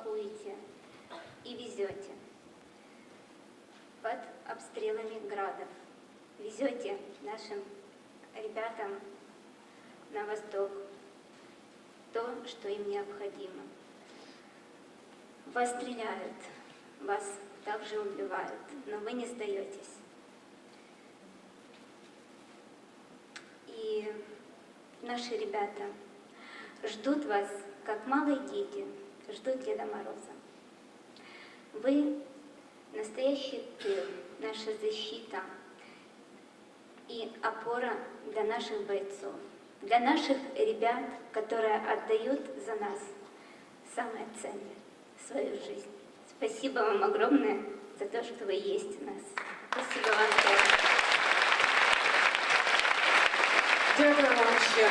пакуете и везете под обстрелами градов. Везете нашим ребятам на восток то, что им необходимо. Вас стреляют, вас также убивают, но вы не сдаетесь. И наши ребята ждут вас, как малые дети ждут Деда Мороза. Вы настоящий тыл, наша защита и опора для наших бойцов, для наших ребят, которые отдают за нас самое ценное – свою жизнь. Спасибо вам огромное за то, что вы есть у нас. Спасибо вам. Дякую вам щиро.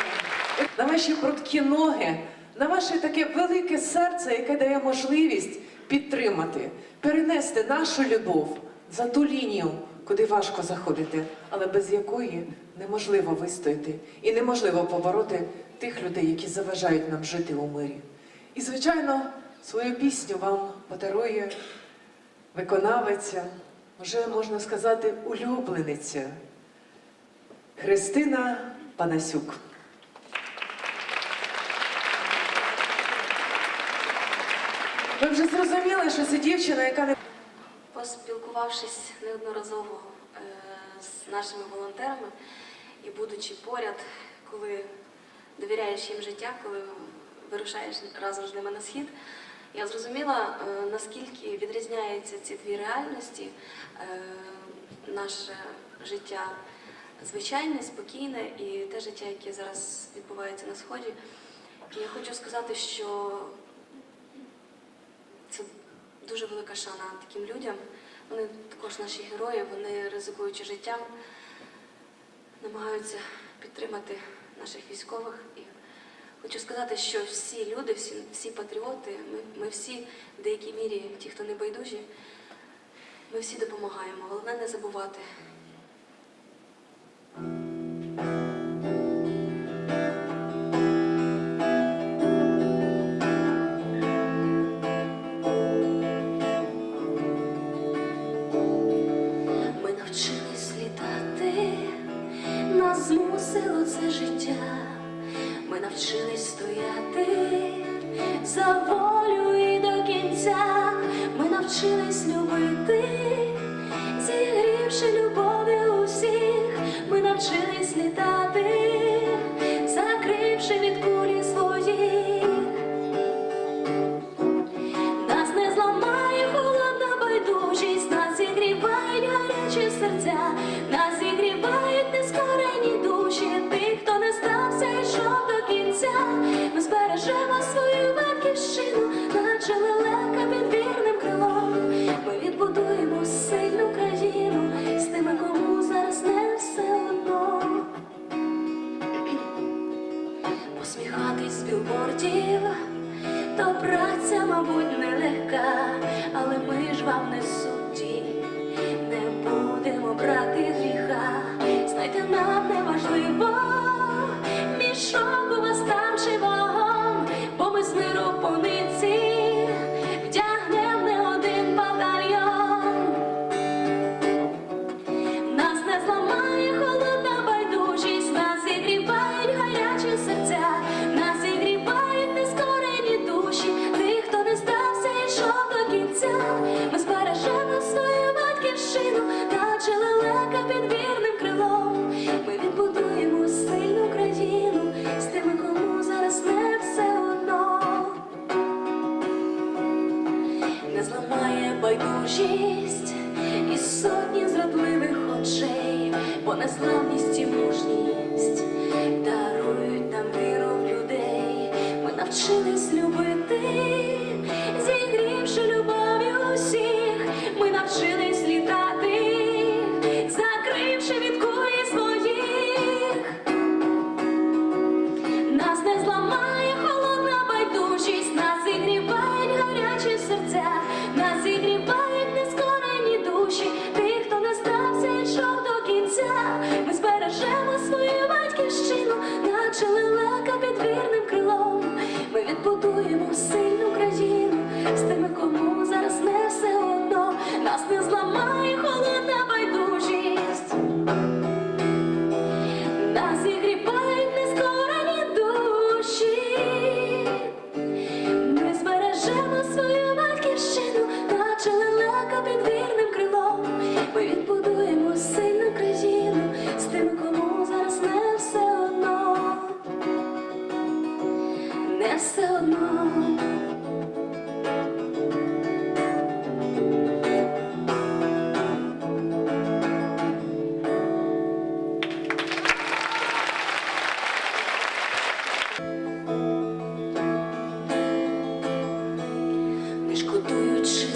На ваші прудкі ноги, на ваше таке велике серце, яке дає можливість підтримати, перенести нашу любов за ту лінію, куди важко заходити, але без якої неможливо вистояти і неможливо побороти тих людей, які заважають нам жити у мирі. І, звичайно, свою пісню вам подарує виконавиця, вже можна сказати, улюблениця Христина Панасюк. Ви вже зрозуміли, що це дівчина, яка не Поспілкувавшись неодноразово е, з нашими волонтерами і будучи поряд, коли довіряєш їм життя, коли вирушаєш разом з ними на схід, я зрозуміла, е, наскільки відрізняються ці дві реальності, е, наше життя звичайне, спокійне і те життя, яке зараз відбувається на сході. І я хочу сказати, що дуже велика шана таким людям. Вони також наші герої, вони ризикуючи життям, намагаються підтримати наших військових. І хочу сказати, що всі люди, всі, всі патріоти, ми, ми всі в деякій мірі, ті, хто не байдужі, ми всі допомагаємо. Головне не забувати. Життя. Ми навчились стояти за волю і до кінця. Ми навчились любити, навчились любити,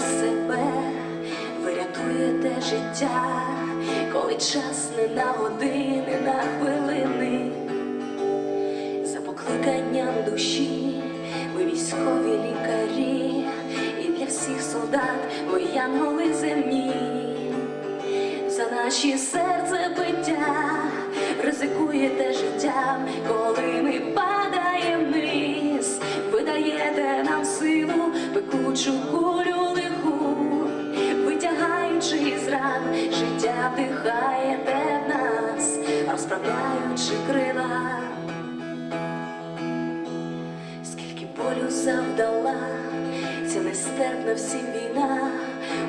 себе, ви рятуєте життя, коли час не на години, на хвилини. За покликанням душі, ви військові лікарі, і для всіх солдат ви янголи земні. За наші серце биття, ризикуєте життям, коли ми падаємо вниз, ви даєте нам силу, пекучу розправляючи крила. Скільки болю завдала, ця нестерпна всім війна,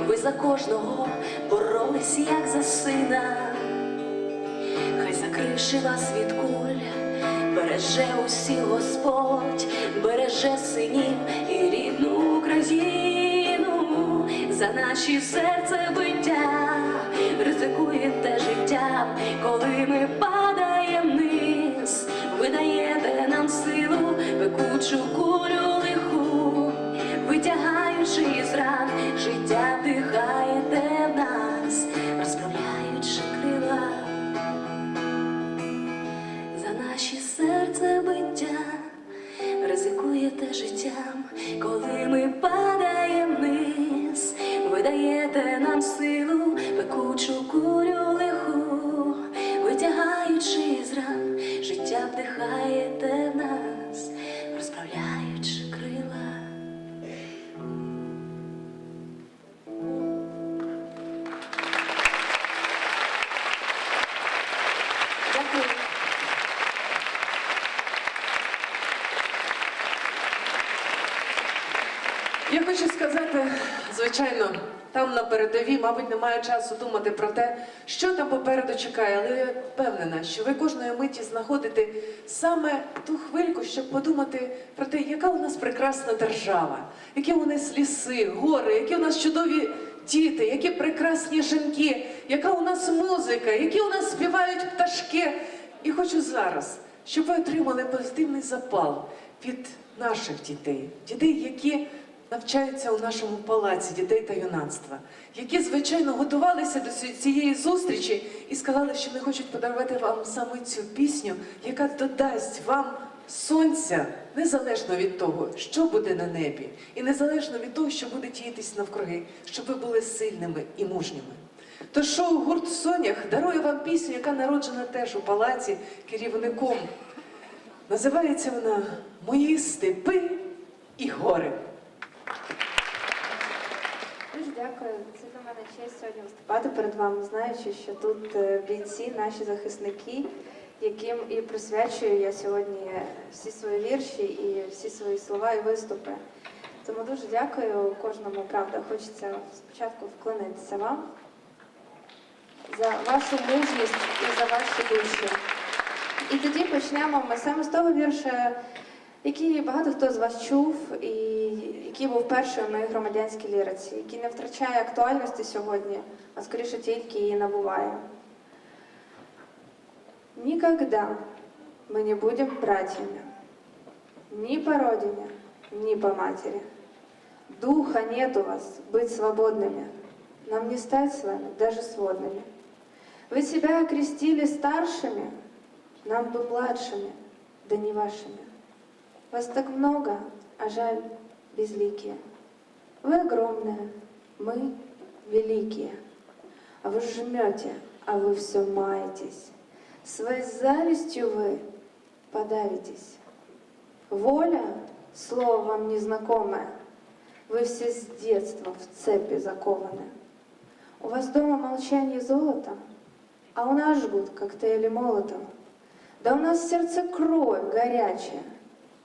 ви за кожного боролись, як за сина. Хай закриши вас від куль, береже усіх Господь, береже синів і рідну Україну, за наші серце биття, Чуку Я хочу сказати, звичайно, там на передовій, мабуть, немає часу думати про те, що там попереду чекає, але я впевнена, що ви кожної миті знаходите саме ту хвильку, щоб подумати про те, яка у нас прекрасна держава, які у нас ліси, гори, які у нас чудові діти, які прекрасні жінки, яка у нас музика, які у нас співають пташки. І хочу зараз, щоб ви отримали позитивний запал від наших дітей, дітей, які навчаються у нашому палаці дітей та юнацтва, які, звичайно, готувалися до цієї зустрічі і сказали, що не хочуть подарувати вам саме цю пісню, яка додасть вам сонця незалежно від того, що буде на небі, і незалежно від того, що буде діятись навкруги, щоб ви були сильними і мужніми. Тож шоу гурт Сонях дарує вам пісню, яка народжена теж у палаці керівником. Називається вона Мої степи і гори. Дуже дякую. Це для мене честь сьогодні виступати перед вами, знаючи, що тут е, бійці, наші захисники, яким і присвячую я сьогодні всі свої вірші і всі свої слова і виступи. Тому дуже дякую кожному, правда, хочеться спочатку вклонитися вам за вашу мужність і за ваші душі. І тоді почнемо ми саме з того вірша, який багато хто з вас чув, і який був перший у моїй громадянській ліриці, який не втрачає актуальності сьогодні, а скоріше тільки її набуває. Никогда мы не будем братьями, ни по родине, ни по матери. Духа нет у вас быть свободными, нам не стать с вами даже сводными. Вы себя окрестили старшими, нам бы младшими, да не вашими. Вас так много, а жаль, безликие. Вы огромные, мы великие. А вы жмете, а вы все маетесь. Своей завистью вы подавитесь. Воля — слово вам незнакомое. Вы все с детства в цепи закованы. У вас дома молчание золота, а у нас жгут коктейли молотом. Да у нас в сердце кровь горячая.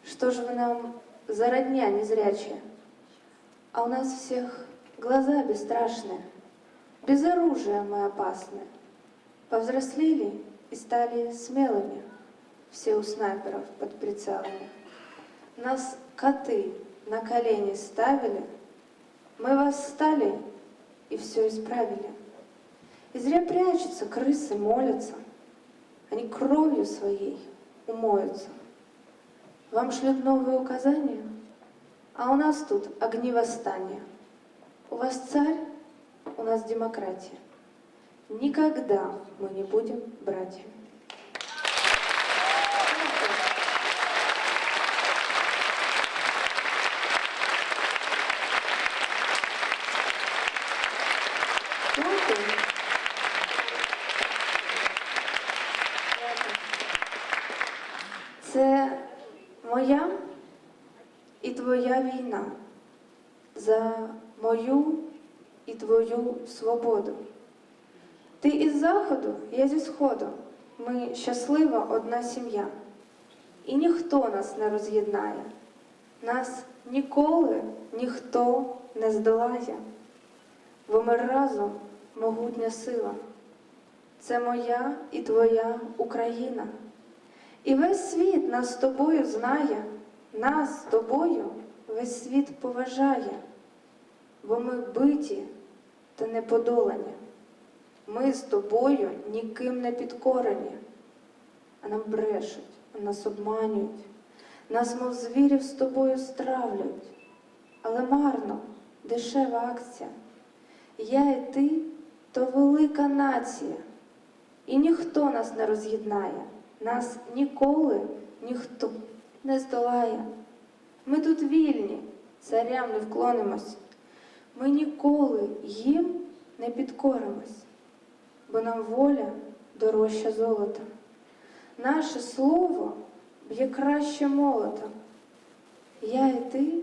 Что же вы нам за родня незрячая? А у нас всех глаза бесстрашные. Без оружия мы опасны. Повзрослели и стали смелыми. Все у снайперов под прицелами. Нас коты на колени ставили. Мы восстали и все исправили. И зря прячутся крысы, молятся. Они кровью своей умоются. Вам шлют новые указания, а у нас тут огни восстания. У вас царь, у нас демократия. Никогда мы не будем братьями. Твою свободу. Ти із заходу, я зі сходу. Ми щаслива одна сім'я. І ніхто нас не роз'єднає. Нас ніколи ніхто не здолає. Бо ми разом могутня сила. Це моя і твоя Україна. І весь світ нас з тобою знає, нас з тобою весь світ поважає, бо ми биті та не подолані. Ми з тобою ніким не підкорені, а нам брешуть, а нас обманюють, нас, мов звірів, з тобою стравлюють. Але марно, дешева акція. Я і ти то велика нація, і ніхто нас не роз'єднає, нас ніколи ніхто не здолає. Ми тут вільні, царям не вклонимось. Ми ніколи їм не підкоримось, бо нам воля дорожча золота. Наше слово б'є краще молота. Я і ти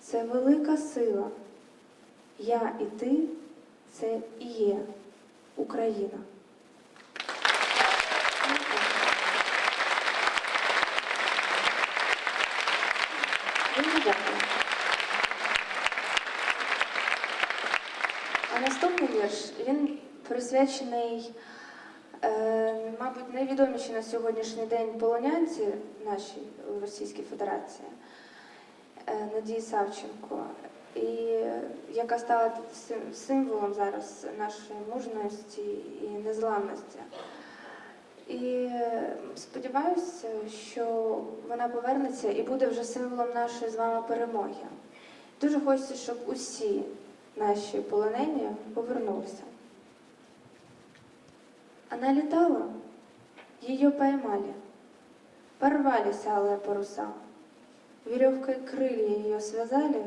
це велика сила. Я і ти це і є Україна. Дякую. А наступний вірш він присвячений, е, мабуть, найвідомішій на сьогоднішній день полонянці нашій Російській Федерації е, Надії Савченко, і яка стала сим- символом зараз нашої мужності і незламності. І е, сподіваюся, що вона повернеться і буде вже символом нашої з вами перемоги. Дуже хочеться, щоб усі наші полонені повернулися. Она летала, ее поймали, порвались алые паруса. Веревкой крылья ее связали,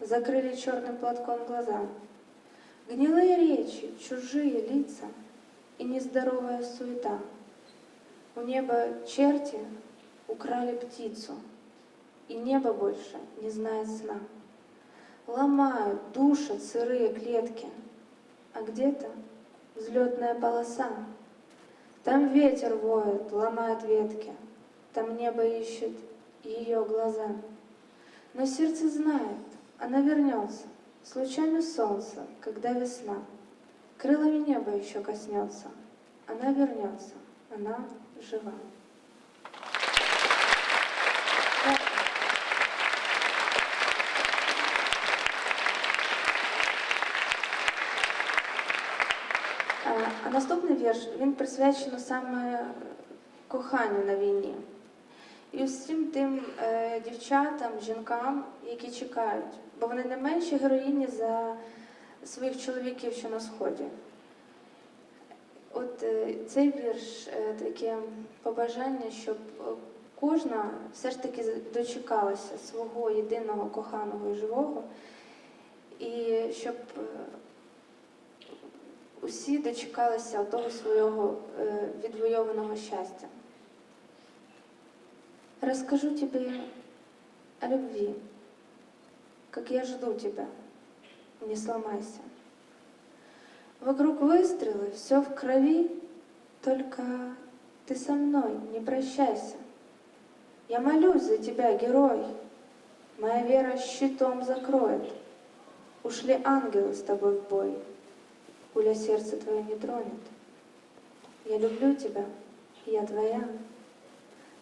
закрыли черным платком глаза. Гнилые речи, чужие лица и нездоровая суета. У неба черти украли птицу, и небо больше не знает сна. Ломают, душат сырые клетки, а где-то взлетная полоса. Там ветер воет, ломает ветки, там небо ищет ее глаза. Но сердце знает, она вернется с лучами когда весна. Крылами неба еще коснется, она вернется, она жива. Наступний вірш він присвячено саме коханню на війні. І усім тим е, дівчатам, жінкам, які чекають, бо вони не менші героїні за своїх чоловіків, що на сході. От е, цей вірш е, таке побажання, щоб е, кожна все ж таки дочекалася свого єдиного коханого і живого, і щоб е, усі дочекалися того свого е, відвоюваного щастя. Расскажу тебе о любви, как я жду тебя, не сломайся. Вокруг выстрелы, все в крови, только ты со мной, не прощайся. Я молюсь за тебя, герой, моя вера щитом закроет. Ушли ангелы с тобой в бой, пуля сердце твое не тронет. Я люблю тебя, я твоя.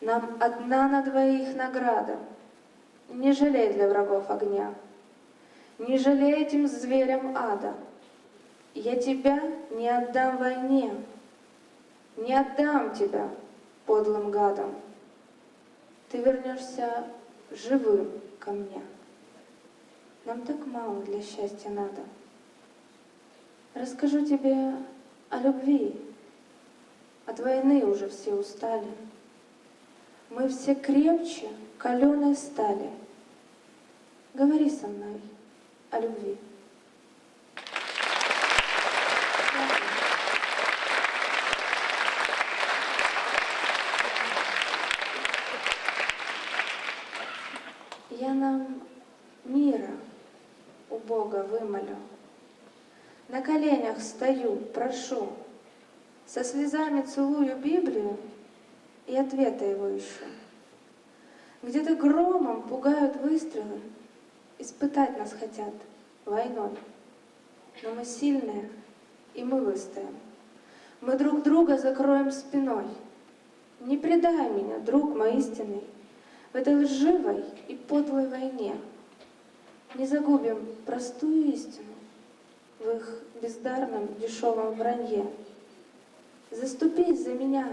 Нам одна на двоих награда. Не жалей для врагов огня, не жалей этим зверям ада. Я тебя не отдам войне, не отдам тебя подлым гадам. Ты вернешься живым ко мне. Нам так мало для счастья надо. Расскажу тебе о любви. От войны уже все устали. Мы все крепче каленой стали. Говори со мной о любви. Я нам мира у Бога вымолю. На коленях стою, прошу, со слезами целую Библию и ответа его ищу. Где-то громом пугают выстрелы, испытать нас хотят войной. Но мы сильные, и мы выстоим. Мы друг друга закроем спиной. Не предай меня, друг мой истинный, в этой лживой и подлой войне. Не загубим простую истину в их бездарном дешевом вранье. Заступись за меня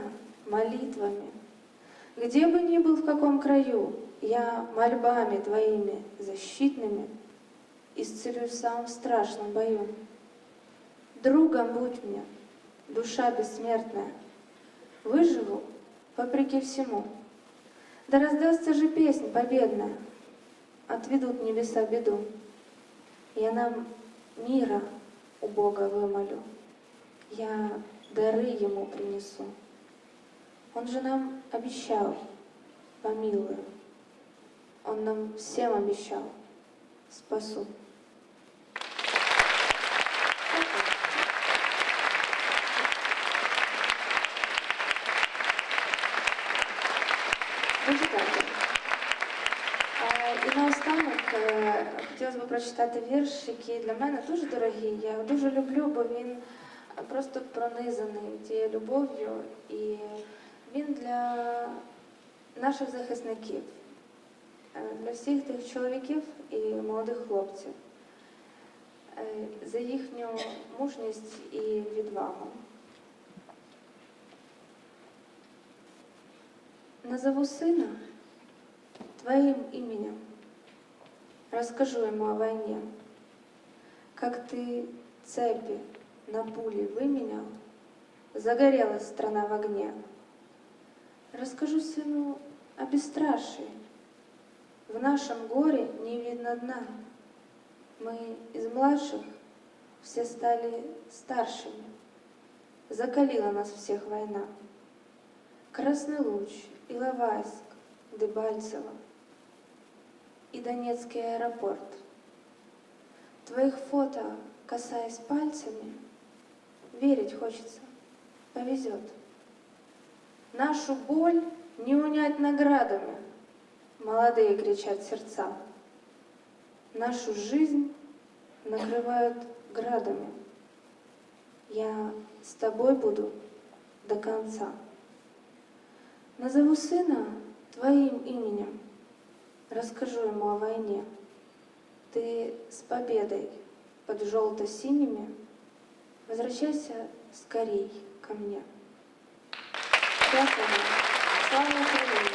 молитвами. Где бы ни был в каком краю, я мольбами твоими защитными исцелюсь в самом страшном бою. Другом будь мне, душа бессмертная, выживу вопреки всему. Да раздастся же песнь победная, отведут небеса беду. Я нам мира у Бога вымолю, я дары Ему принесу. Он же нам обещал, помилую. Он нам всем обещал, спасу. Дякую. Хотілося б прочитати вірш, який для мене дуже дорогий. Я його дуже люблю, бо він е, просто пронизаний тією любов'ю. І він для наших захисників, е, для всіх тих чоловіків і молодих хлопців, е, за їхню мужність і відвагу. Назову сына твоим именем. Расскажу ему о войне. Как ты цепи на пули выменял, загорелась страна в огне. Расскажу сыну о бесстрашии. В нашем горе не видно дна. Мы из младших все стали старшими. Закалила нас всех война. Красный луч, Иловайск, Дебальцево и Донецкий аэропорт. Твоих фото, касаясь пальцами, верить хочется, повезет. Нашу боль не унять наградами, молодые кричат сердца. Нашу жизнь накрывают градами. Я с тобой буду до конца. Назову сына твоим именем, расскажу ему о войне. Ты с победой под желто-синими возвращайся скорей ко мне. Слава Украине!